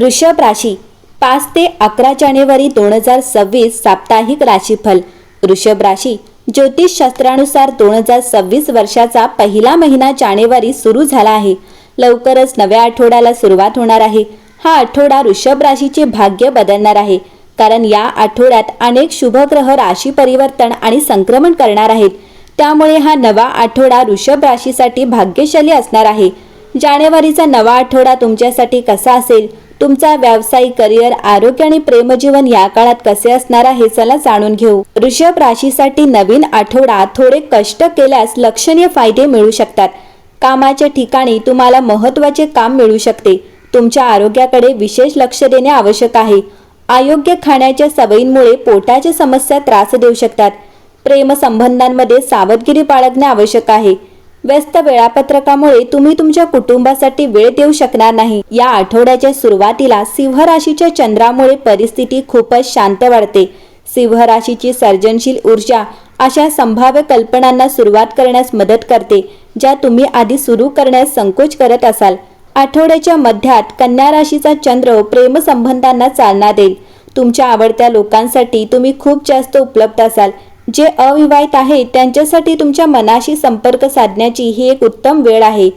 वृषभ राशी पाच ते अकरा जानेवारी दोन हजार सव्वीस साप्ताहिक राशीफल. वृषभ राशी ज्योतिषशास्त्रानुसार दोन हजार सव्वीस वर्षाचा पहिला महिना जानेवारी सुरू झाला आहे. लवकरच नव्या आठवड्याला सुरुवात होणार आहे. हा आठवडा वृषभ राशीचे भाग्य बदलणार आहे. कारण या आठवड्यात अनेक शुभग्रह राशी परिवर्तन आणि संक्रमण करणार आहेत. त्यामुळे हा नवा आठवडा वृषभ राशीसाठी भाग्यशाली असणार आहे. जानेवारीचा नवा आठवडा तुमच्यासाठी कसा असेल? तुमचा व्यावसायिक करिअर आरोग्य आणि प्रेमजीवन या काळात कसे असणार आहे चला जाणून घेऊ. वृषभ राशीसाठी नवीन आठवडा थोडे कष्ट केल्यास लक्षणीय फायदे मिळू शकतात. कामाच्या ठिकाणी तुम्हाला महत्त्वाचे काम मिळू शकते. तुमच्या आरोग्याकडे विशेष लक्ष देणे आवश्यक आहे. अयोग्य खाण्याच्या सवयींमुळे पोटाच्या समस्या त्रास देऊ शकतात. प्रेमसंबंधांमध्ये सावधगिरी बाळगणे आवश्यक आहे. व्यस्त वेळापत्रकामुळे तुम्ही तुमच्या कुटुंबासाठी वेळ देऊ शकणार नाही. या आठवड्याच्या सुरुवातीला सिंह राशीच्या चंद्रामुळे परिस्थिती खूपच शांत वाढते. सिंह राशीची सर्जनशील ऊर्जा अशा संभाव्य कल्पनांना सुरुवात करण्यास मदत करते ज्या तुम्ही आधी सुरू करण्यास संकोच करत असाल. आठवड्याच्या मध्यात कन्या राशीचा चंद्र प्रेमसंबंधांना चालना देईल. तुमच्या आवडत्या लोकांसाठी तुम्ही खूप जास्त उपलब्ध असाल. जे अविवाहित आहेत त्यांच्यासाठी तुमच्या मनाशी संपर्क साधण्याची ही एक उत्तम वेळ आहे.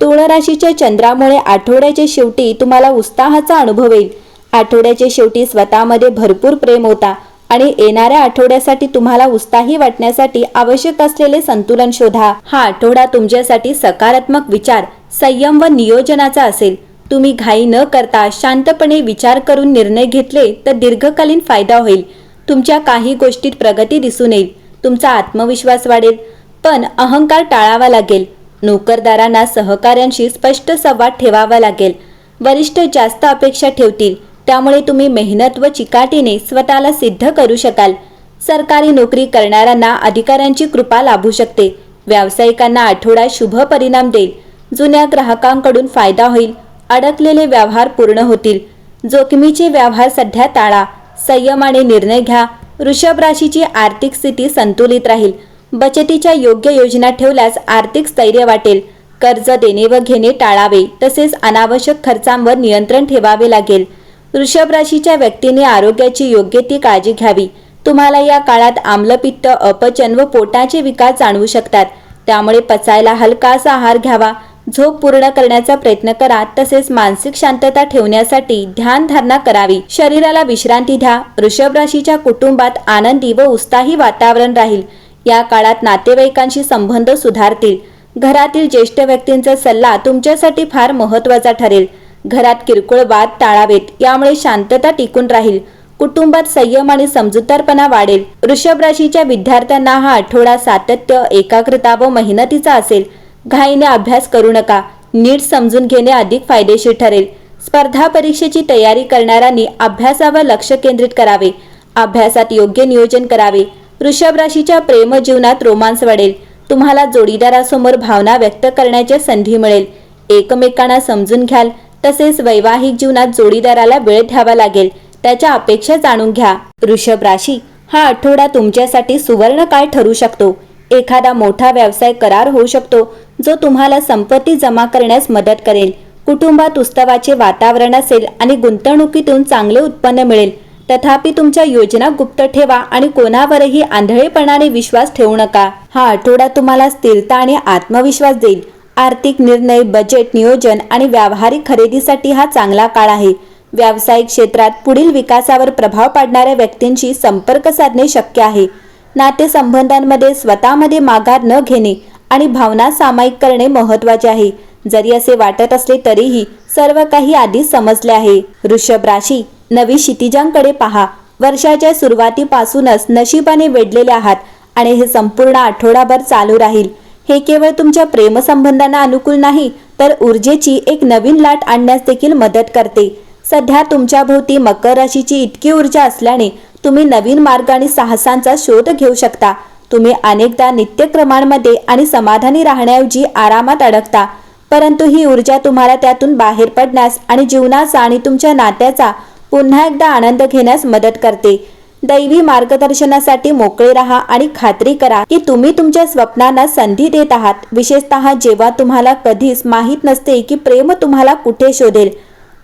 तुळ राशीच्या चंद्रामुळे आठवड्याच्या शेवटी तुम्हाला उत्साहाचा अनुभव येईल. आठवड्याच्या शेवटी स्वतःमध्ये भरपूर प्रेम होता आणि येणाऱ्या आठवड्यासाठी तुम्हाला उत्साही वाटण्यासाठी आवश्यक असलेले संतुलन शोधा. हा आठवडा तुमच्यासाठी सकारात्मक विचार संयम व नियोजनाचा असेल. तुम्ही घाई न करता शांतपणे विचार करून निर्णय घेतले तर दीर्घकालीन फायदा होईल. तुमच्या काही गोष्टीत प्रगती दिसून येईल. तुमचा आत्मविश्वास वाढेल. पण अहंकार टाळावा लागेल. नोकरदारांना सहकाऱ्यांशी स्पष्ट संवाद ठेवावा लागेल. वरिष्ठ जास्त अपेक्षा ठेवतील. त्यामुळे तुम्ही मेहनत व चिकाटीने स्वतःला सिद्ध करू शकाल. सरकारी नोकरी करणाऱ्यांना अधिकाऱ्यांची कृपा लाभू शकते. व्यावसायिकांना आठवडा शुभ परिणाम देईल. जुन्या ग्राहकांकडून फायदा होईल. अडकलेले व्यवहार पूर्ण होतील. जोखमीचे व्यवहार सध्या टाळा. संयमाने निर्णय घ्या. वृषभ राशीची आर्थिक स्थिती संतुलित राहील. बचतीच्या योग्य योजना ठेवल्यास आर्थिक स्थैर्य वाटेल. कर्ज देणे व घेणे टाळावे तसेच अनावश्यक खर्चांवर नियंत्रण ठेवावे लागेल. वृषभ राशीच्या व्यक्तीने आरोग्याची योग्य ती काळजी घ्यावी. तुम्हाला या काळात आम्लपित्त अपचन व पोटाचे विकार जाणवू शकतात. त्यामुळे पचायला हलकासा आहार घ्यावा. झोप पूर्ण करण्याचा प्रयत्न करा तसेच मानसिक शांतता ठेवण्यासाठी ध्यान धारणा करावी. शरीराला विश्रांती द्या. वृषभ राशीच्या कुटुंबात आनंदी व उत्साही वातावरण राहील. या काळात नातेवाईकांशी संबंध सुधारतील. घरातील ज्येष्ठ व्यक्तींचा सल्ला तुमच्यासाठी फार महत्त्वाचा ठरेल. घरात किरकोळ वाद टाळावेत. यामुळे शांतता टिकून राहील. कुटुंबात संयम आणि समजूतदारपणा वाढेल. वृषभ राशीच्या विद्यार्थ्यांना हा आठवडा सातत्य एकाग्रता व मेहनतीचा असेल. घाईने अभ्यास करू नका. नीट समजून घेणे अधिक फायदेशीर ठरेल. स्पर्धा परीक्षेची तयारी करणाऱ्यांनी अभ्यासावर लक्ष केंद्रित करावे. अभ्यासात योग्य नियोजन करावे. वृषभ राशीच्या प्रेम जीवनात रोमांस वाढेल. तुम्हाला जोडीदारासमोर भावना व्यक्त करण्याची संधी मिळेल. एकमेकांना समजून घ्याल. तसेच वैवाहिक जीवनात जोडीदाराला वेळ द्यावा लागेल. त्याच्या अपेक्षा जाणून घ्या. वृषभ राशी हा आठवडा तुमच्यासाठी सुवर्ण काय ठरू शकतो. एखादा मोठा व्यवसाय करार होऊ शकतो जो तुम्हाला संपत्ती जमा करण्यास मदत करेल. कुटुंबात उत्सवाचे वातावरण असेल आणि गुंतवणुकीतून चांगले उत्पन्न मिळेल. तथापि तुमच्या योजना गुप्त ठेवा आणि कोणावरही आंधळेपणाने विश्वास ठेवू नका. हा आठवडा तुम्हाला स्थिरता आणि आत्मविश्वास देईल. आर्थिक निर्णय बजेट नियोजन आणि व्यावहारिक खरेदीसाठी हा चांगला काळ आहे. व्यावसायिक क्षेत्रात पुढील विकासावर प्रभाव पाडणाऱ्या व्यक्तींशी संपर्क साधणे शक्य आहे. नातेसंबंधांमध्ये स्वतःमध्ये माघार न घेणे आणि भावना सामायिक करणे महत्त्वाचे आहे. जरी असे वाटत असले तरीही सर्व काही आधीच समजले आहे. वृषभ राशी नवी क्षितिजांकडे पहा. वर्षाच्या सुरुवातीपासूनच नशिबाने वेढलेले आहात आणि हे संपूर्ण आठवडाभर चालू राहील. हे केवळ तुमच्या प्रेमसंबंधांना अनुकूल नाही तर ऊर्जेची एक नवीन लाट आणण्यास देखील मदत करते. सध्या तुमच्या भोवती मकर राशीची इतकी ऊर्जा असल्याने तुम्ही नवीन मार्ग आणि साहसांचा शोध घेऊ शकता. तुम्ही अनेकदा नित्यक्रमांमध्ये आणि समाधानी राहण्याऐवजी आरामात अडकता. परंतु ही ऊर्जा तुम्हाला त्यातून बाहेर पडण्यास आणि जीवनाचा आणि तुमच्या नात्याचा पुन्हा एकदा आनंद घेण्यास मदत करते. दैवी मार्गदर्शनासाठी मोकळे राहा आणि खात्री करा की तुम्ही तुमच्या स्वप्नांना संधी देत आहात. विशेषतः जेव्हा तुम्हाला कधीच माहीत नसते की प्रेम तुम्हाला कुठे शोधेल.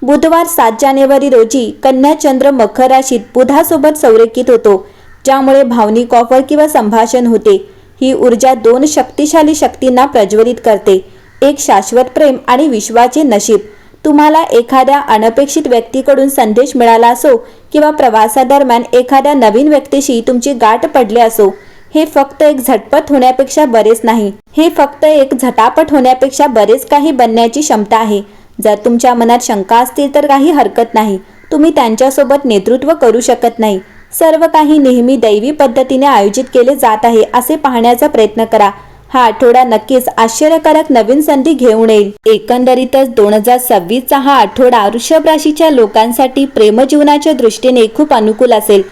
बुधवार सात जानेवारी रोजी कन्या चंद्र मकर राशीत बुधासोबत संरेखित होतो ज्यामुळे भावनिक ऑफर किंवा संभाषण होते. ही ऊर्जा दोन शक्तिशाली शक्तींना प्रज्वलित करते एक शाश्वत प्रेम आणि विश्वाचे नशीब. तुम्हाला एखाद्या अनपेक्षित व्यक्तीकडून संदेश मिळाला असो किंवा प्रवासादरम्यान एखाद्या नवीन व्यक्तीशी तुमची गाठ पडली असो हे फक्त एक झटपट होण्यापेक्षा बरेच नाही. हे फक्त एक झटापट होण्यापेक्षा बरेच काही बनण्याची क्षमता आहे. जर तुमच्या मनात शंका असतील तर काही हरकत नाही. तुम्ही त्यांच्यासोबत नेतृत्व करू शकत नाही. सर्व काही नेहमी दैवी पद्धतीने आयोजित केले जात आहे असे पाहण्याचा प्रयत्न करा. हा आठवडा नक्कीच आश्चर्यकारक नवीन संधी घेऊन येईल. एकंदरीतच दोन हजार सव्वीसचा हा आठवडा वृषभ राशीच्या लोकांसाठी प्रेमजीवनाच्या दृष्टीने खूप अनुकूल असेल.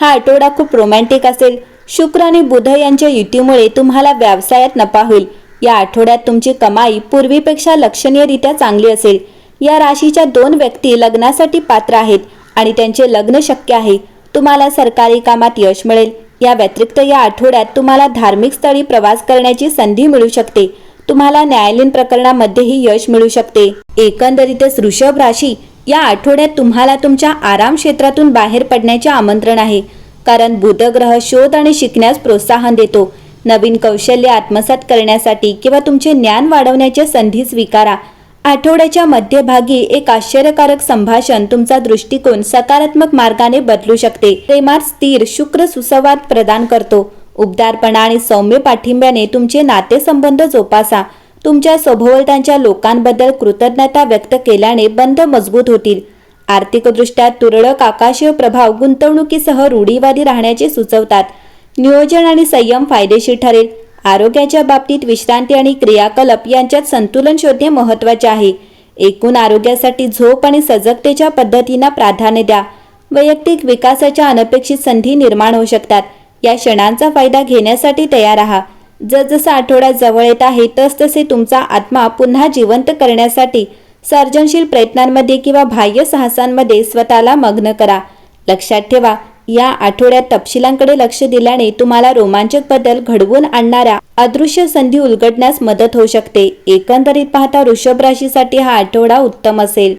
हा आठवडा खूप रोमॅन्टिक असेल. शुक्र आणि बुध यांच्या युतीमुळे तुम्हाला व्यवसायात नफा होईल. या आठवड्यात तुमची कमाई पूर्वीपेक्षा लक्षणीयरित्या चांगली असेल. या राशीच्या दोन व्यक्ती लग्नासाठी पात्र आहेत आणि त्यांचे लग्न शक्य आहे. तुम्हाला सरकारी कामात यश मिळेल. या व्यतिरिक्त या आठवड्यात तुम्हाला धार्मिक स्थळी प्रवास करण्याची संधी मिळू शकते. तुम्हाला न्यायालयीन प्रकरणामध्येही यश मिळू शकते. एकंदरीतच वृषभ राशी या आठवड्यात तुम्हाला तुमच्या आराम क्षेत्रातून बाहेर पडण्याचे आमंत्रण आहे. कारण बुधग्रह शोध आणि शिकण्यास प्रोत्साहन देतो. नवीन कौशल्य आत्मसात करण्यासाठी किंवा तुमचे ज्ञान वाढवण्याच्या संधी स्वीकारा. आठवड्याच्या मध्यभागी एक आश्चर्यकारक संभाषण तुमचा दृष्टिकोन सकारात्मक मार्गाने बदलू शकते. प्रेमात स्थिर शुक्र सुसंवाद प्रदान करतो. उबदारपणा आणि सौम्य पाठिंब्याने तुमचे नातेसंबंध जोपासा. तुमच्या सभोवतांच्या लोकांबद्दल कृतज्ञता व्यक्त केल्याने बंध मजबूत होतील. आर्थिकदृष्ट्या तुरळक आकाशीय प्रभाव गुंतवणुकीसह रूढीवादी राहण्याचे सुचवतात. नियोजन आणि संयम फायदेशीर ठरेल. आरोग्याच्या बाबतीत विश्रांती आणि क्रियाकलाप यांच्यात संतुलन शोधणे महत्त्वाचे आहे. एकूण आरोग्यासाठी झोप आणि सजगतेच्या पद्धतींना प्राधान्य द्या. वैयक्तिक विकासाच्या अनपेक्षित संधी निर्माण होऊ शकतात. या क्षणांचा फायदा घेण्यासाठी तयार राहा. जसजसा आठवडा जवळ येत आहे तसतसे तुमचा आत्मा पुन्हा जिवंत करण्यासाठी सर्जनशील प्रयत्नांमध्ये किंवा बाह्य साहसांमध्ये स्वतःला मग्न करा. लक्षात ठेवा या आठवड्यात तपशिलांकडे लक्ष दिल्याने तुम्हाला रोमांचक बदल घडवून आणणाऱ्या अदृश्य संधी उलगडण्यास मदत होऊ शकते. एकंदरीत पाहता वृषभ राशीसाठी हा आठवडा उत्तम असेल.